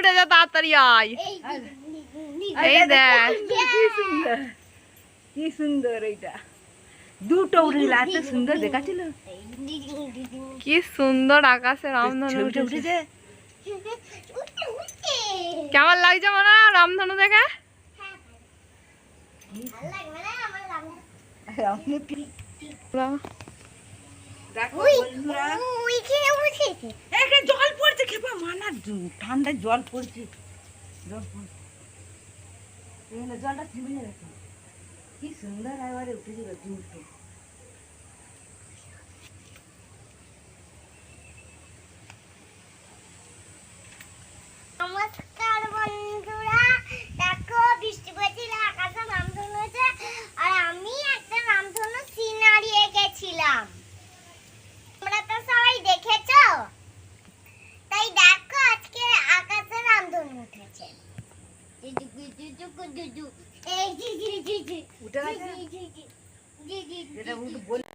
উঠে যা তাড়াতাড়ি আয় এই দেখ কি সুন্দর এইটা দুটো উড়িল এত সুন্দর দেখাচ্ছিল কি সুন্দর আকাশে রামধনু ছবিটা উঠেছে কেমন লাগছে মনে হয় রামধনু দেখে দেখো বন্ধুরা এখানে খেপা মানা ঠান্ডায় জল পড়ছে। জল পড়ছে। জলটা চিমিয়ে রাখো কি সুন্দর উঠেছিল দুটো নমস্কার জুজু জুজু